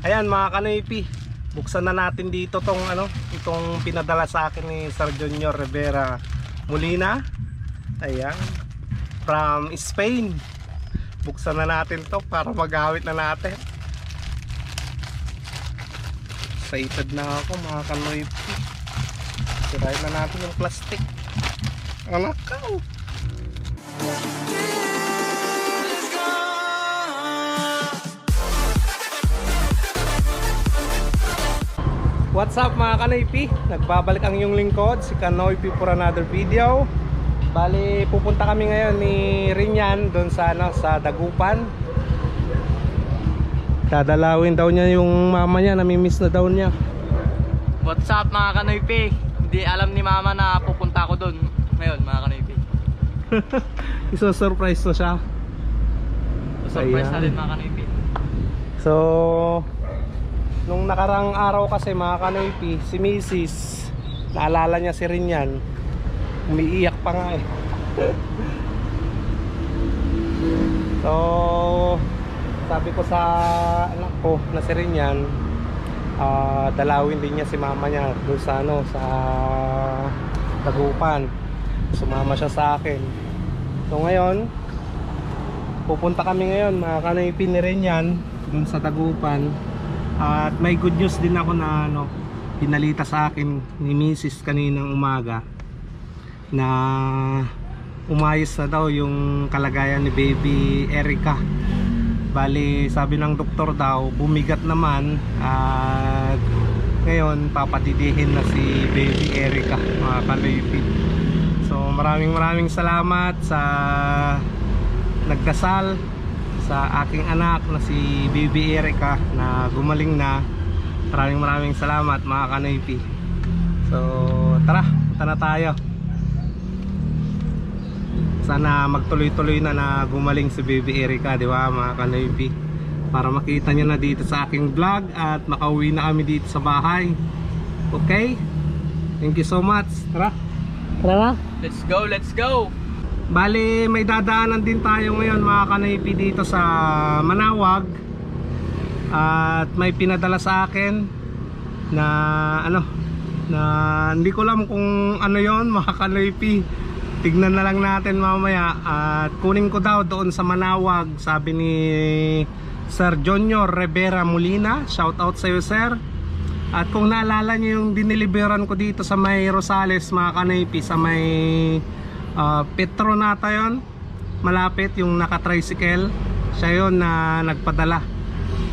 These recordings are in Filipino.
Ayan mga kanipi, buksan na natin dito tong ano, itong pinadala sa akin ni Sir Junior Rivera Molina. Ayan. From Spain. Buksan na natin to para magawit na natin. Excited na ako mga kanipi. Sirain na natin yung plastic. Anak ko. What's up mga kanoypi? Nagbabalik ang inyong lingkod, si Kanoypi for another video Bali, pupunta kami ngayon ni Rinyan doon sa, ano, sa Dagupan Dadalawin daw niya yung mama niya, namimiss na daw niya What's up mga kanoypi? Hindi alam ni mama na pupunta ako doon ngayon mga kanoypi. Iso-surprise na siya Surprise Ayan. na din mga kanoypi. So, nung nakarang araw kasi mga kanoypi, si Mrs. Naalala niya si Rinyan. Umiiyak pa nga eh. So, sabi ko sa anak ko na si Rinyan ah, dalawin din niya si mama niya doon sa ano sa Tagupan. Sumama siya sa akin. So ngayon pupunta kami ngayon mga kanoypi ni Rinyan doon sa Tagupan at may good news din ako na ano pinalita sa akin ni Mrs. kaninang umaga na umayos na daw yung kalagayan ni baby Erica Bali, sabi ng doktor daw, bumigat naman at ngayon papatidihin na si baby Erica, mga kalipid. So, maraming maraming salamat sa nagdasal sa aking anak na si baby Erica na gumaling na. Maraming maraming salamat mga kanoypi. So, tara, punta na tayo. Sana magtuloy-tuloy na na gumaling si Baby Erica, di ba mga kanoypi? Para makita niya na dito sa aking vlog at makauwi na kami dito sa bahay. Okay? Thank you so much. Tara. Tara na. Let's go, let's go! Bali, may dadaanan din tayo ngayon mga kanoypi dito sa Manawag. At may pinadala sa akin na ano na hindi ko alam kung ano yon mga kanoypi. Tignan na lang natin mamaya at kunin ko daw doon sa Manawag sabi ni Sir Junior Rivera Molina. Shout out sa iyo sir. At kung naalala niyo yung diniliberan ko dito sa may Rosales mga kanoypi sa may uh, Petronata yon malapit yung naka-tricycle. Siya yon na nagpadala.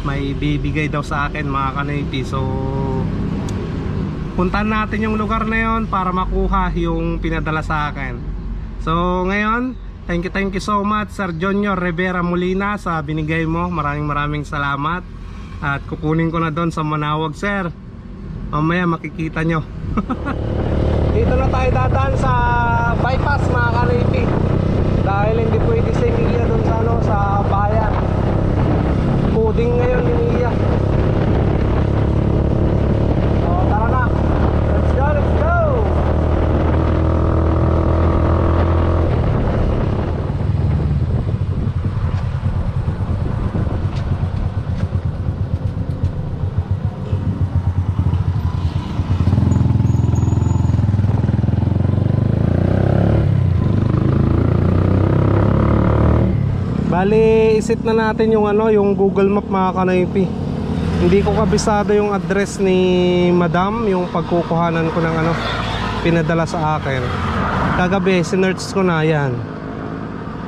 May bibigay daw sa akin mga kanoypi so puntahan natin yung lugar na yon para makuha yung pinadala sa akin. So ngayon thank you thank you so much Sir Junior Rivera Molina sa binigay mo. Maraming maraming salamat. At kukunin ko na doon sa Manawag sir. Mamaya makikita nyo dito na tayo dadaan sa bypass mga kanipi dahil hindi pwede si Emilia dun sa ano sa bayan. Puding ngayon ni Emilia so tara na let's go let's go Isit na natin yung ano, yung Google Map mga kanoypi. Hindi ko kabisado yung address ni Madam, yung pagkukuhanan ko ng ano, pinadala sa akin. Kagabi, sinerch ko na yan.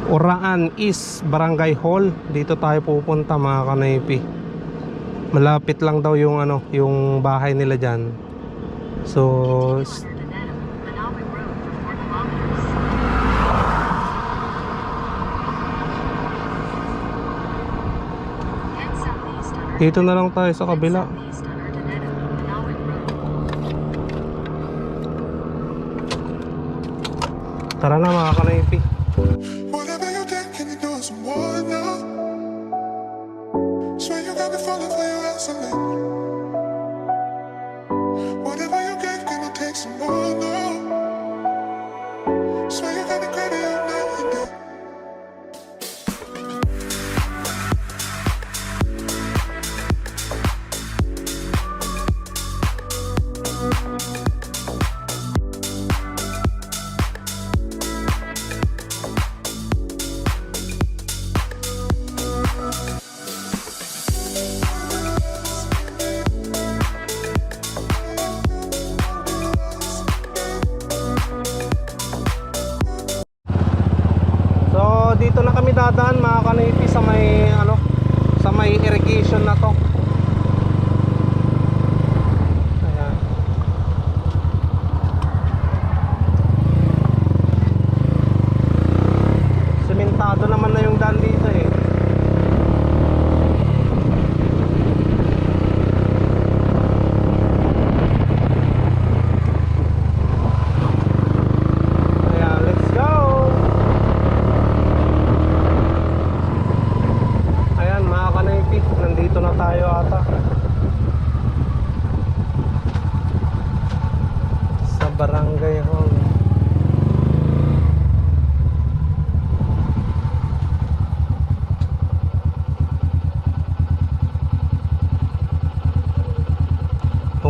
Uraan is Barangay Hall. Dito tayo pupunta mga kanoypi. Malapit lang daw yung ano, yung bahay nila diyan. So, dito na lang tayo sa kabila. Tara na mga kanoypi.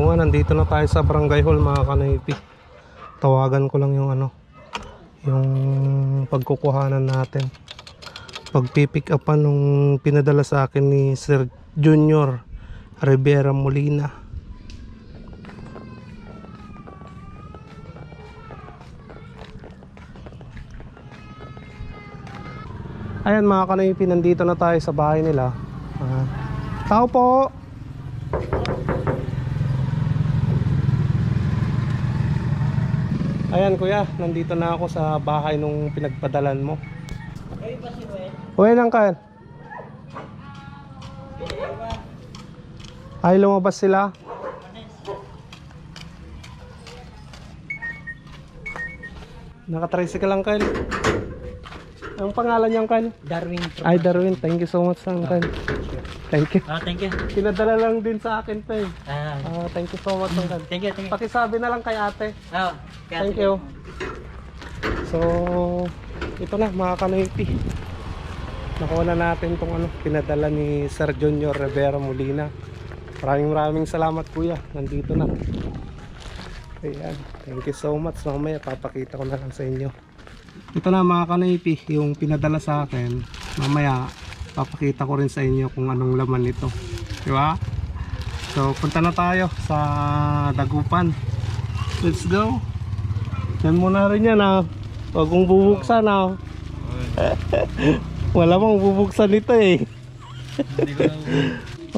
Nga, nandito na tayo sa barangay hall mga kanaypi. Tawagan ko lang yung ano, yung pagkukuhanan natin. Pagpipick upan nung pinadala sa akin ni Sir Junior Rivera Molina. Ayan mga kanaypi nandito na tayo sa bahay nila. Ah, tao po ayan kuya nandito na ako sa bahay nung pinagpadalan mo Uy, lang ka. Ay, lumabas sila. Nakatricycle lang, Kyle. Ang pangalan niyang Kyle? Darwin. Ay, Darwin. Thank you so much, Uncle. Thank you. Ah, thank you. Pinadala lang din sa akin to eh. Ah, Ah, thank you so much, Uncle. thank you, thank you. Pakisabi na lang kay ate. Oh, Thank you. So, ito na mga kanipi. Nakuha na natin tong ano, pinadala ni Sir Junior Rivera Molina. Maraming maraming salamat kuya. Nandito na. Ayan. Thank you so much. Mamaya papakita ko na lang sa inyo. Ito na mga kanipi, yung pinadala sa akin. Mamaya papakita ko rin sa inyo kung anong laman nito. Di ba? So, punta na tayo sa Dagupan. Let's go. Yan muna rin yan ah. Huwag kong bubuksan ah. Wala bang bubuksan nito eh. Hindi ko lang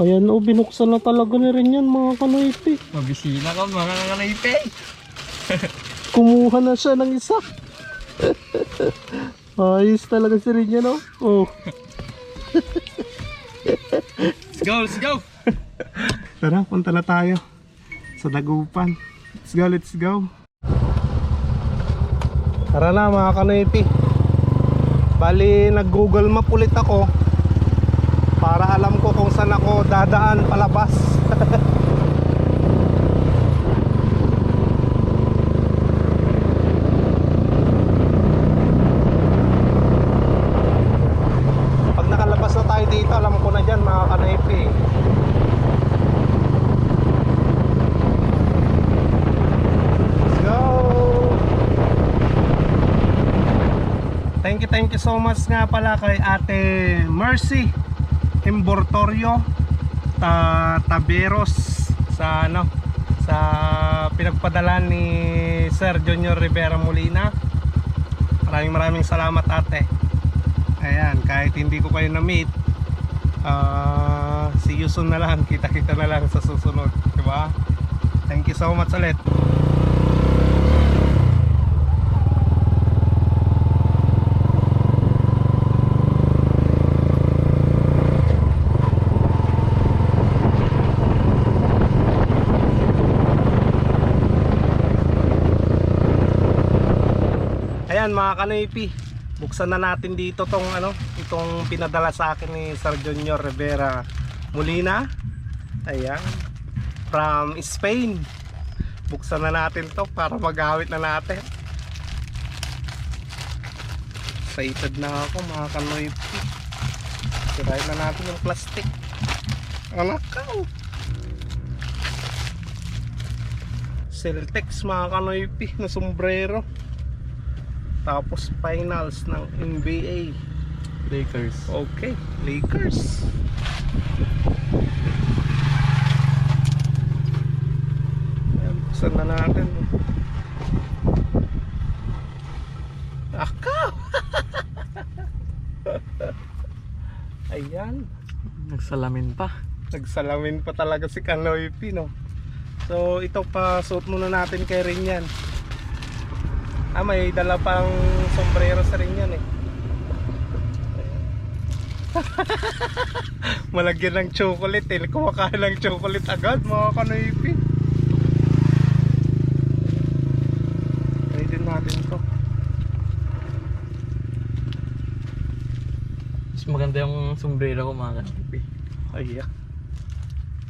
Ayan oh, binuksan na talaga na rin yan mga kanoipi. mabisina ka mga kanaype. Kumuha na siya ng isa. Ayos talaga si rin yan oh. Let's go, let's go. Tara, punta na tayo sa Dagupan. Let's go, let's go. Tara na mga kanoipi. Bali, nag-google map ulit ako para alam ko kung saan ako dadaan palabas. Pag nakalabas na tayo dito, alam ko na dyan mga kanoipi. Let's go! Thank you, thank you so much nga pala kay Ate Mercy Imbortorio ta Taberos sa ano sa pinagpadala ni Sir Junior Rivera Molina. Maraming maraming salamat ate. Ayan, kahit hindi ko kayo na-meet, ah see you soon na lang. Kita-kita na lang sa susunod, 'di ba? Thank you so much ulit. Ayan mga kanoypi, buksan na natin dito tong ano, itong pinadala sa akin ni Sir Junior Rivera Molina. Ayan. From Spain. Buksan na natin to para magawit na natin. Excited na ako mga kanoypi. Sirain na natin yung plastic. Anak ko. Celtex mga kanoypi na sombrero. Tapos finals ng NBA. Lakers. Okay, Lakers. Ayan, buksan na natin. Akaw! Ayan. Nagsalamin pa. Nagsalamin pa talaga si Kanoy P, no? So, ito pa suot muna natin kay Rinyan. Ah, may dala pang sombrero sa Rinyan eh. Malagyan ng chocolate eh. Kumakain ng chocolate agad mga Kanoy P. Try din natin to. Mas maganda yung sombrero ko mga kanoype. Ayak.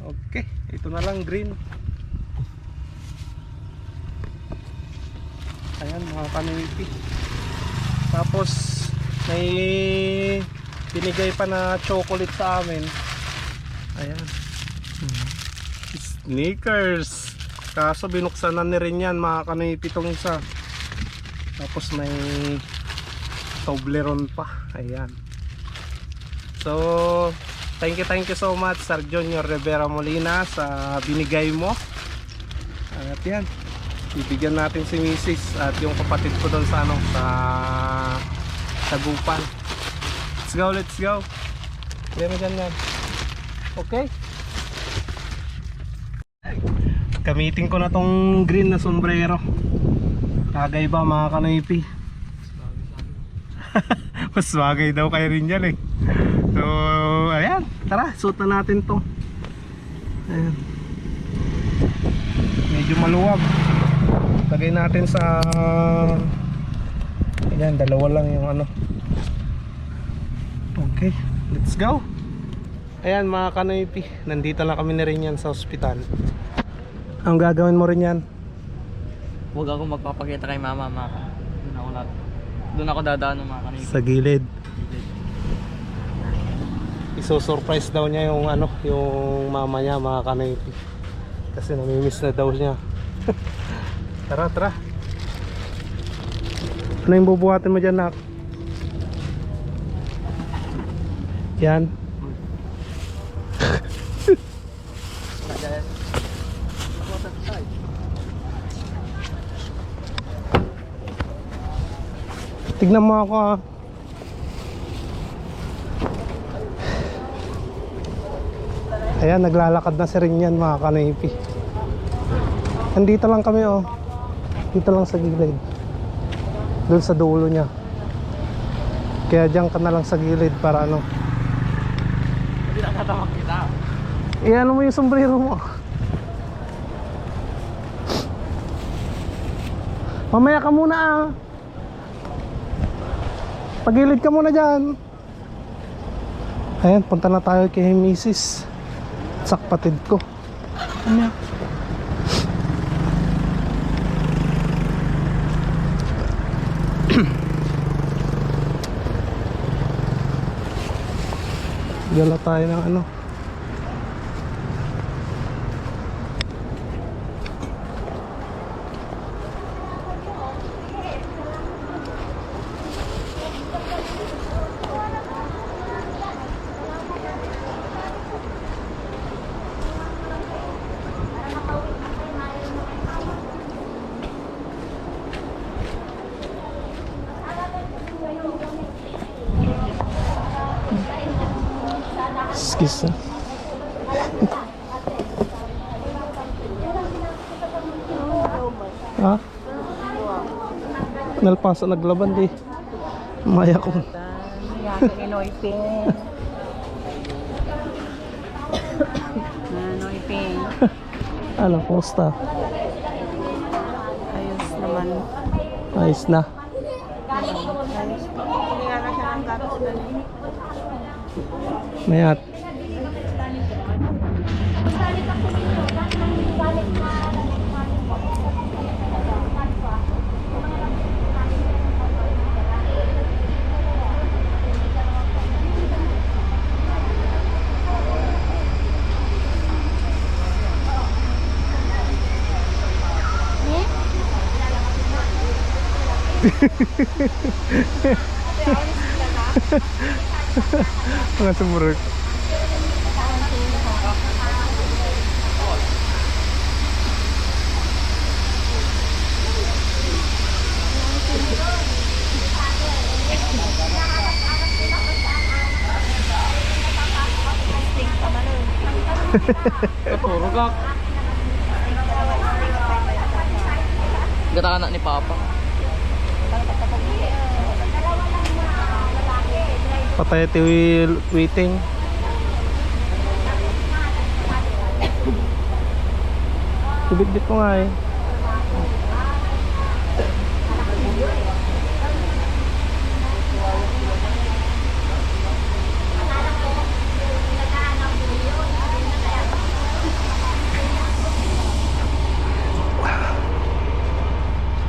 Okay, ito na lang green. Ayan mga kanipi. Tapos may binigay pa na chocolate sa amin. Ayan. Sneakers. Kaso binuksan na rin yan mga kanipi itong isa. Tapos may Toblerone pa. Ayan. So, thank you, thank you so much Sir Junior Rivera Molina sa binigay mo. At yan, bibigyan natin si Mrs. at yung kapatid ko doon sa ano, sa Tagupan. Let's go, let's go. Mo dyan yan. Okay? Gamitin ko na tong green na sombrero. Kagay ba mga kanoypi? Mas bagay daw kayo rin yan eh. So, ayan. Tara, suot na natin to. Ayan. Medyo maluwag. Lagay natin sa... Ayan, dalawa lang yung ano. Okay, let's go. Ayan mga kanoypi, nandito lang kami na rin yan sa ospital. Ang gagawin mo rin yan? Huwag ako magpapakita kay mama mga. Doon ako, lat- doon ako dadaan ng mga kanoype. Sa gilid. Iso-surprise daw niya yung ano, yung mama niya mga kanoypi. Kasi namimiss na daw niya. tara, tara. Ano yung bubuhatin mo dyan, nak? Yan. Tignan mo ako ah. Ayan, naglalakad na si Rinyan mga kanipi. Nandito lang kami oh. Dito lang sa gilid. Doon sa dulo niya. Kaya diyan ka na lang sa gilid para ano. Hindi na katamak kita. Iyan mo yung sombrero mo. Mamaya ka muna ah. Pagilid ka muna dyan. Ayan, punta na tayo kay Mrs. Sa kapatid ko. Ano? Dala tayo ng ano. Me. ha? Nalpasa naglaban di. Maya ko. Nanoy Ping. Nanoy Ping. Ano, kumusta? Ayos naman. Ayos na. Ayos. Na Mayat. Mga sumurot. Gata ka na ni Papa. Patay ito waiting. Ibit-bit mo nga eh.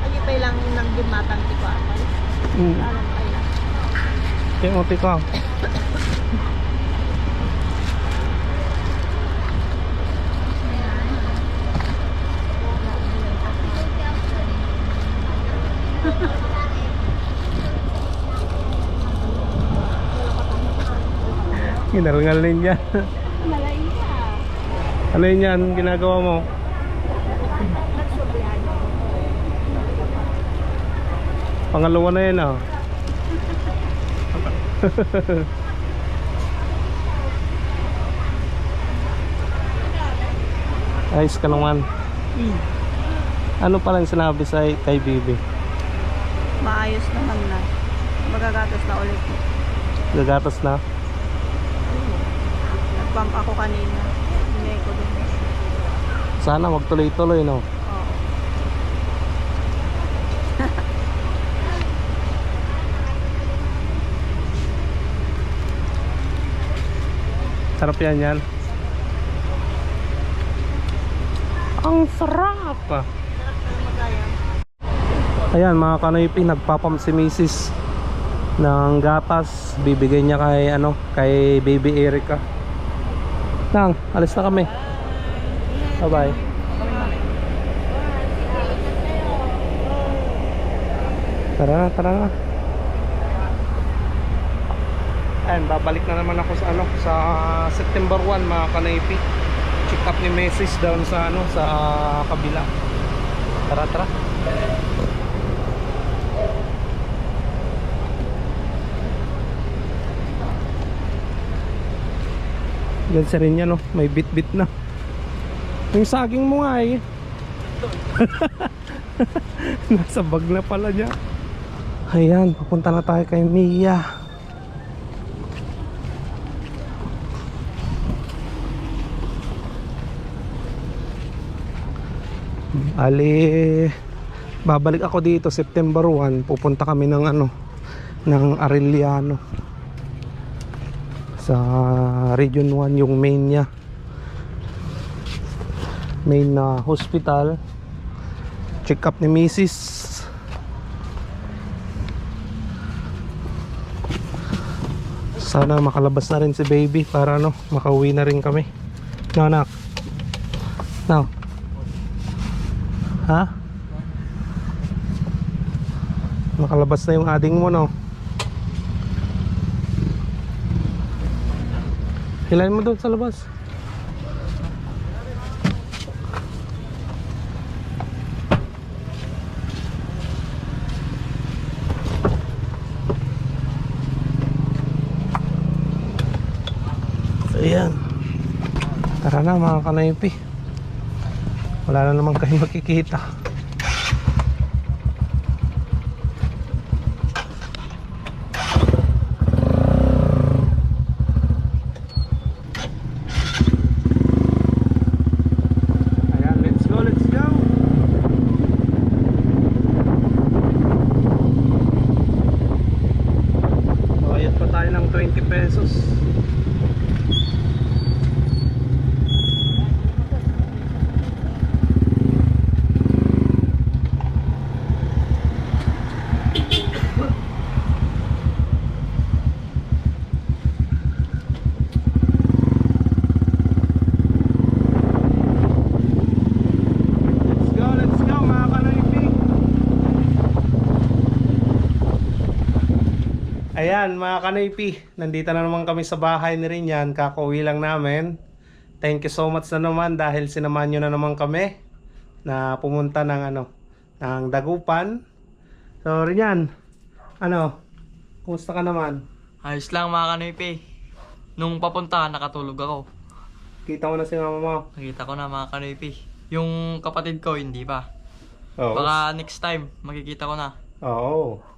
Ay, pa lang nang dumatang ti ko. Hmm. Alam pa lang. Muti ko. Ginarngal din yan. ano yun yan? Ginagawa mo? Pangalawa na yan ah. Ayos ka naman. Ano palang sinabi sa kay Bibi? Maayos naman na. Magagatas na ulit. Gagatas na? Nag-pump ako kanina. Hinay ko dun. Sana magtuloy-tuloy no. Sarap yan yan. Ang sarap ah. Ayan mga kanoypi, nagpapam si Mrs. ng gatas. Bibigay niya kay ano, kay baby Erica. Nang, alis na kami. Bye bye. Tara na, tara na. Ayan, babalik na naman ako sa ano, sa September 1 mga kanoypi. Check up ni Mrs. down sa ano, sa kabila. Tara, tara. Yan sa rin yan, no? may bit-bit na. Yung saging mo nga eh. Nasa bag na pala niya. Ayan, papunta na tayo kay Mia. Ali, babalik ako dito September 1. Pupunta kami ng ano, ng Arellano. Sa Region 1 yung main niya. Main na hospital. Check up ni Mrs. sana makalabas na rin si baby para ano makauwi na rin kami. No anak no ha makalabas na yung ading mo no Hilahin mo doon sa labas. Ayan. Tara na mga kanaypi. Wala na naman kayo makikita. Ayan, let's go, let's go. Bayad pa tayo ng 20 pesos. Let's go, let's go mga kanoypi. Ayan mga kanoypi, nandito na naman kami sa bahay ni Rinyan, kakauwi lang namin. Thank you so much na naman dahil sinamahan nyo na naman kami na pumunta ng ano, ng Dagupan. So Rinyan, ano, kumusta ka naman? Ayos lang mga kanoype. Nung papunta, nakatulog ako. Kita mo na si mama mo. Nakita ko na mga kanoypi. Yung kapatid ko, hindi pa. Oo. Baka next time, makikita ko na. Oo.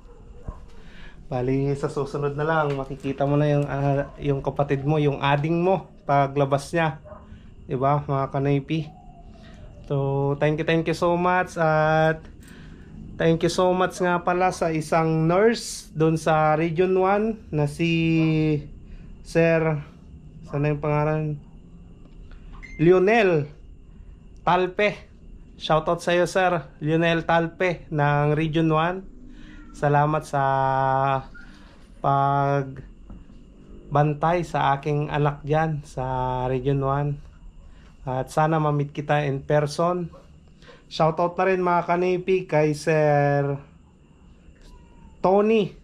Bali sa susunod na lang makikita mo na yung ah, yung kapatid mo, yung ading mo paglabas niya. 'Di ba, mga kanaypi? So, thank you, thank you so much at thank you so much nga pala sa isang nurse doon sa Region 1 na si Sir sana yung pangalan Lionel Talpe. Shoutout sa iyo, Sir Lionel Talpe ng Region 1. Salamat sa pag bantay sa aking anak diyan sa Region 1. At sana ma-meet kita in person. Shoutout na rin mga kanipi kay Sir Tony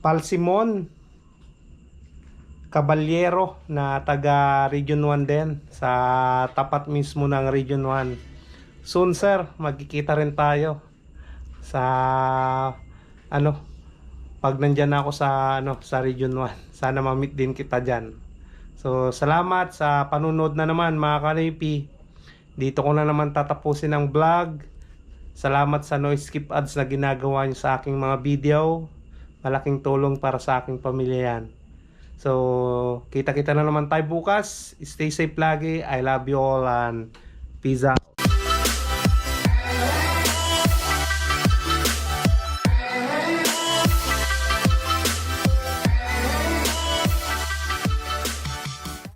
Palsimon Caballero na taga Region 1 din sa tapat mismo ng Region 1. Soon sir, magkikita rin tayo sa ano pag nandyan na ako sa ano sa Region 1. Sana ma-meet din kita diyan. So salamat sa panunod na naman mga kanipi. Dito ko na naman tatapusin ang vlog. Salamat sa noise skip ads na ginagawa niyo sa aking mga video. Malaking tulong para sa aking pamilya yan. So, kita-kita na naman tayo bukas. Stay safe lagi. I love you all and peace out.